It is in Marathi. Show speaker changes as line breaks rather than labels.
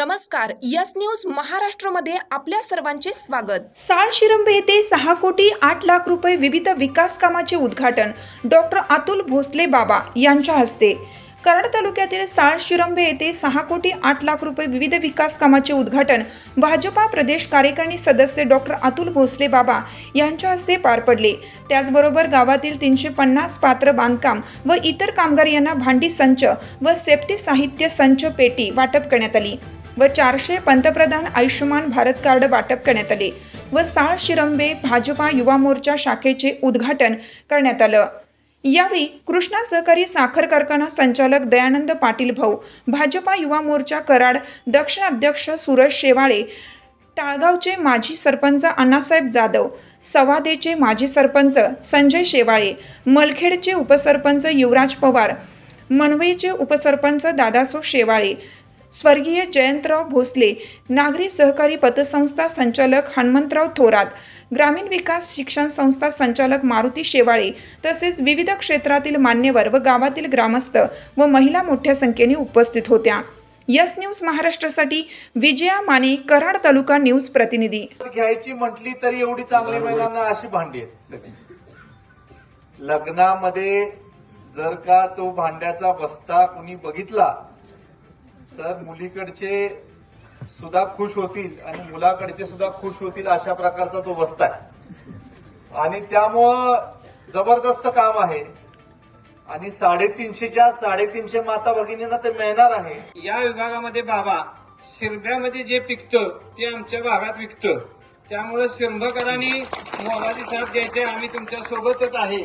नमस्कार यस न्यूज महाराष्ट्रमध्ये आपल्या सर्वांचे स्वागत.
साळ शिरंबे येथे सहा कोटी आठ लाख रुपये विविध विकास कामाचे उद्घाटन डॉक्टर अतुल भोसले बाबा यांच्या हस्ते. कराड तालुक्यातील साळ शिरंबे येथे सहा कोटी आठ लाख रुपये विविध विकास कामाचे उद्घाटन भाजपा प्रदेश कार्यकारिणी सदस्य डॉक्टर अतुल भोसले बाबा यांच्या हस्ते पार पडले. त्याचबरोबर गावातील तीनशे पन्नास पात्र बांधकाम व इतर कामगार यांना भांडी संच व सेफ्टी साहित्य संच पेटी वाटप करण्यात आली. व चारशे पंतप्रधान आयुष्यमान भारत कार्ड वाटप करण्यात आले व साळ शिरंबे भाजपा युवा मोर्चा शाखेचे उद्घाटन करण्यात आलं. यावेळी कृष्णा सहकारी साखर कारखाना संचालक दयानंद पाटील भाऊ भाजपा युवा मोर्चा कराड दक्ष अध्यक्ष सुरज शेवाळे टाळगावचे माजी सरपंच अण्णासाहेब जाधव सवादेचे माजी सरपंच संजय शेवाळे मलखेडचे उपसरपंच युवराज पवार मनवेचे उपसरपंच दादासो शेवाळे स्वर्गीय जयंतराव भोसले नागरी सहकारी पतसंस्था संचालक हनुमंतराव थोरात ग्रामीण विकास शिक्षण संस्था संचालक मारुती शेवाळे तसेच विविध क्षेत्रातील मान्यवर व गावातील ग्रामस्थ व महिला मोठ्या संख्येने उपस्थित होत्या. यस न्यूज महाराष्ट्रासाठी विजया माने कराड तालुका न्यूज प्रतिनिधी.
घ्यायची म्हटली तरी एवढी चांगली महिलांना अशी भांडी लग्नामध्ये जर का तो भांड्याचा बस्ता कुणी बघितला तर मुलीकडचे सुद्धा खुश होतील आणि मुलाकडचे सुद्धा खुश होतील अशा प्रकारचा तो बस्ता आहे. आणि त्यामुळं जबरदस्त काम आहे. आणि साडेतीनशेच्या साडेतीनशे माता भगिनींना ते मिळणार आहे.
या विभागामध्ये बाबा शिरभ्यामध्ये जे पिकतं ते आमच्या भागात विकतं. त्यामुळे शिरभकरांनी मोलाची साथ द्यायचे आम्ही तुमच्या सोबतच आहे.